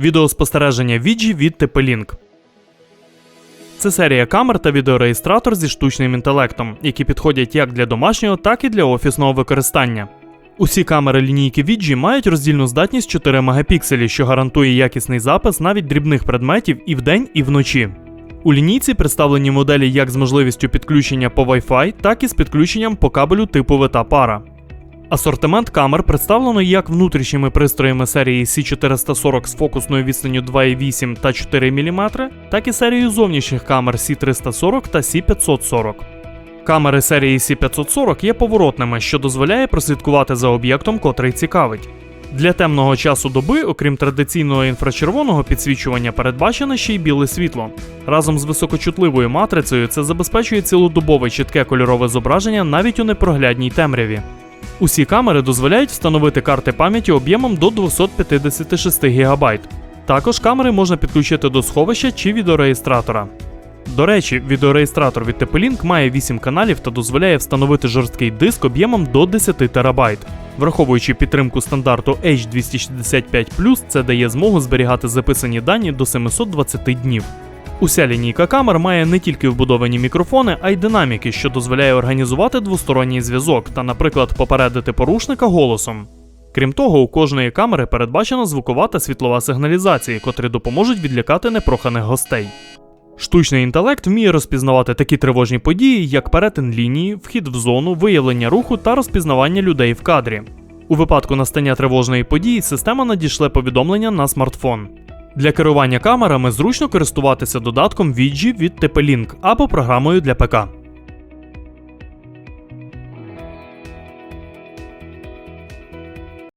Відеоспостереження Віджі від TP-Link. Це серія камер та відеореєстратор зі штучним інтелектом, які підходять як для домашнього, так і для офісного використання. Усі камери лінійки Віджі мають роздільну здатність 4 мегапікселі, що гарантує якісний запис навіть дрібних предметів і вдень, і вночі. У лінійці представлені моделі як з можливістю підключення по Wi-Fi, так і з підключенням по кабелю типу VTA пара. Асортимент камер представлено як внутрішніми пристроями серії C440 з фокусною відстанню 2,8 та 4 мм, так і серією зовнішніх камер C340 та C540. Камери серії C540 є поворотними, що дозволяє прослідкувати за об'єктом, котрий цікавить. Для темного часу доби, окрім традиційного інфрачервоного підсвічування, передбачене ще й біле світло. Разом з високочутливою матрицею це забезпечує цілодобове чітке кольорове зображення навіть у непроглядній темряві. Усі камери дозволяють встановити карти пам'яті об'ємом до 256 ГБ. Також камери можна підключити до сховища чи відеореєстратора. До речі, відеореєстратор від TP-Link має 8 каналів та дозволяє встановити жорсткий диск об'ємом до 10 ТБ. Враховуючи підтримку стандарту H265, це дає змогу зберігати записані дані до 720 днів. Уся лінійка камер має не тільки вбудовані мікрофони, а й динаміки, що дозволяє організувати двосторонній зв'язок та, наприклад, попередити порушника голосом. Крім того, у кожної камери передбачена звукова та світлова сигналізації, котрі допоможуть відлякати непроханих гостей. Штучний інтелект вміє розпізнавати такі тривожні події, як перетин лінії, вхід в зону, виявлення руху та розпізнавання людей в кадрі. У випадку настання тривожної події система надішле повідомлення на смартфон. Для керування камерами зручно користуватися додатком Віджі від TP-Link або програмою для ПК.